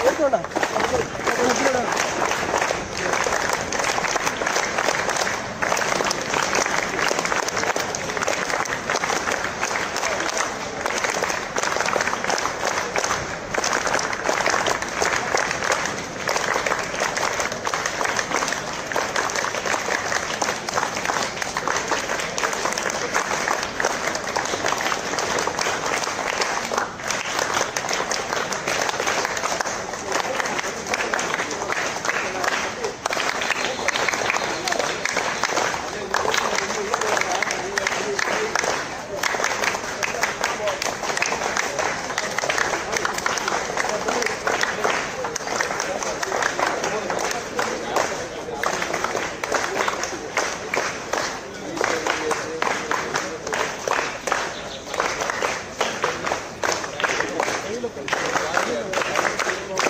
എടുത്തോണ്ടാ Gracias.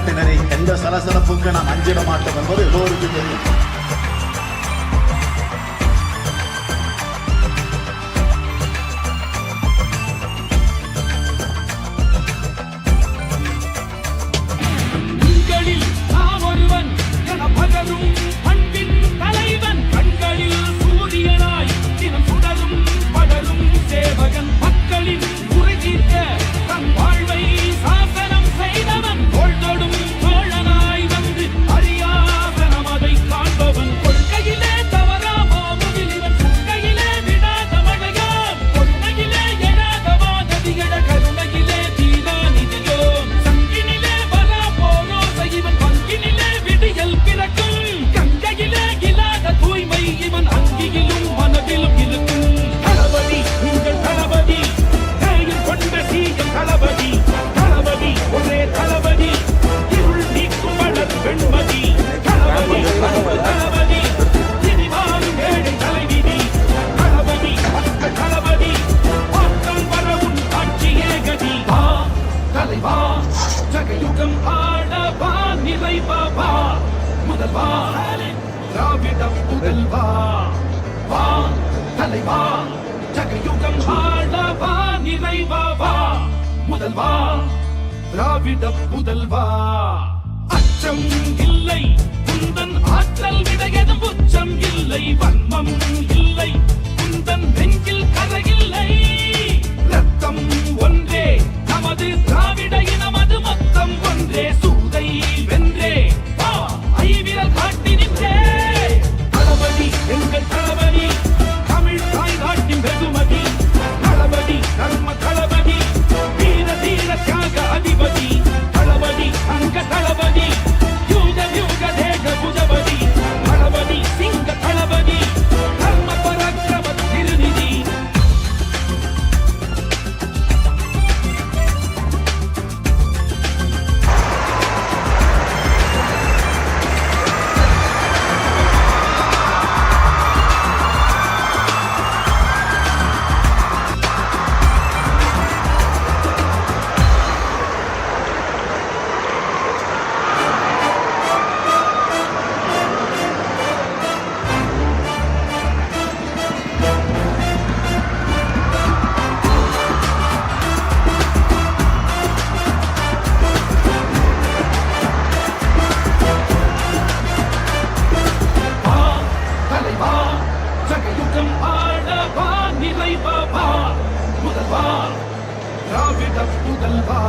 தமிழ்நாட்டினரை எந்த சலசலப்புக்கு நாம் அஞ்சிட மாட்டோம் என்பது எல்லோருக்கும் தெரியும். தலைவா ஜகயுகம் ஆளவா நிறைவா முதல்வா திராவிட புதல்வா முதல்வா